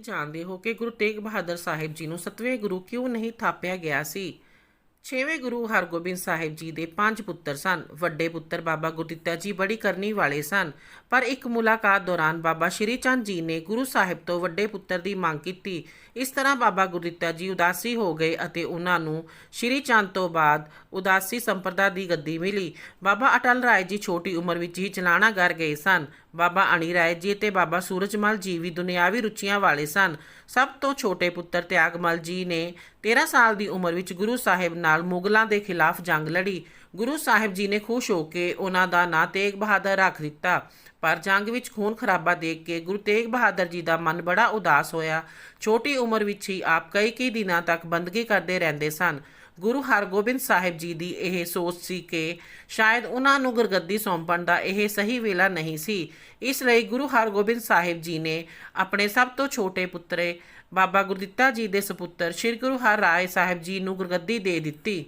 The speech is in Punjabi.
ਜਾਣਦੇ ਹੋ ਕਿ ਗੁਰੂ ਤੇਗ ਬਹਾਦਰ ਸਾਹਿਬ ਜੀ ਨੂੰ ਸਤਵੇਂ ਗੁਰੂ ਕਿਉਂ ਨਹੀਂ ਥਾਪਿਆ ਗਿਆ ਸੀ? ਛੇਵੇਂ ਗੁਰੂ ਹਰਗੋਬਿੰਦ ਸਾਹਿਬ ਜੀ ਦੇ ਪੰਜ ਪੁੱਤਰ ਸਨ। ਵੱਡੇ ਪੁੱਤਰ ਬਾਬਾ ਗੁਰਦਿੱਤਾ ਜੀ ਬੜੀ ਕਰਨੀ ਵਾਲੇ ਸਨ। ਪਰ ਇੱਕ ਮੁਲਾਕਾਤ ਦੌਰਾਨ ਬਾਬਾ ਸ਼੍ਰੀ ਚੰਦ ਜੀ ਨੇ ਗੁਰੂ ਸਾਹਿਬ ਤੋਂ ਵੱਡੇ ਪੁੱਤਰ ਦੀ ਮੰਗ ਕੀਤੀ। ਇਸ ਤਰ੍ਹਾਂ ਬਾਬਾ ਗੁਰਦਿੱਤਾ ਜੀ ਉਦਾਸੀ ਹੋ ਗਏ ਅਤੇ ਉਹਨਾਂ ਨੂੰ ਸ਼੍ਰੀ ਚੰਦ ਤੋਂ ਬਾਅਦ ਉਦਾਸੀ ਸੰਪਰਦਾ ਦੀ ਗੱਦੀ ਮਿਲੀ। ਬਾਬਾ ਅਟਲ ਰਾਏ ਜੀ ਛੋਟੀ ਉਮਰ ਵਿੱਚ ਹੀ ਚਲਾਣਾ ਕਰ ਗਏ ਸਨ। ਬਾਬਾ ਅਣੀ ਰਾਏ ਜੀ ਤੇ ਬਾਬਾ ਸੂਰਜਮਲ ਜੀ ਵੀ ਦੁਨਿਆਵੀ ਰੁਚੀਆਂ ਵਾਲੇ ਸਨ। ਸਭ ਤੋਂ ਛੋਟੇ ਪੁੱਤਰ ਤਿਆਗਮਲ ਜੀ ਨੇ 13 ਸਾਲ ਦੀ ਉਮਰ ਵਿੱਚ ਗੁਰੂ ਸਾਹਿਬ ਨਾਲ ਮੁਗਲਾਂ ਦੇ ਖਿਲਾਫ ਜੰਗ ਲੜੀ। ਗੁਰੂ ਸਾਹਿਬ ਜੀ ਨੇ ਖੁਸ਼ ਹੋ ਕੇ ਉਹਨਾਂ ਦਾ ਨਾਂ ਤੇਗ ਬਹਾਦਰ ਰੱਖ ਦਿੱਤਾ। ਪਰ ਜੰਗ ਵਿੱਚ ਖੂਨ ਖਰਾਬਾ ਦੇਖ ਕੇ ਗੁਰੂ ਤੇਗ ਬਹਾਦਰ ਜੀ ਦਾ ਮਨ ਬੜਾ ਉਦਾਸ ਹੋਇਆ। ਛੋਟੀ ਉਮਰ ਵਿੱਚ ਹੀ ਆਪ ਕਈ ਕਈ ਦਿਨਾਂ ਤੱਕ ਬੰਦਗੀ ਕਰਦੇ ਰਹਿੰਦੇ ਸਨ। ਗੁਰੂ ਹਰਗੋਬਿੰਦ ਸਾਹਿਬ ਜੀ ਦੀ ਇਹ ਸੋਚ ਸੀ ਕਿ ਸ਼ਾਇਦ ਉਹਨਾਂ ਨੂੰ ਗੁਰਗੱਦੀ ਸੌਂਪਣ ਦਾ ਇਹ ਸਹੀ ਵੇਲਾ ਨਹੀਂ ਸੀ। ਇਸ ਲਈ ਗੁਰੂ ਹਰਗੋਬਿੰਦ ਸਾਹਿਬ ਜੀ ਨੇ ਆਪਣੇ ਸਭ ਤੋਂ ਛੋਟੇ ਪੁੱਤਰੇ ਬਾਬਾ ਗੁਰਦਿੱਤਾ ਜੀ ਦੇ ਸੁਪੁੱਤਰ ਸ੍ਰੀ ਗੁਰੂ ਹਰ ਰਾਏ ਸਾਹਿਬ ਜੀ ਨੂੰ ਗੁਰਗੱਦੀ ਦੇ ਦਿੱਤੀ।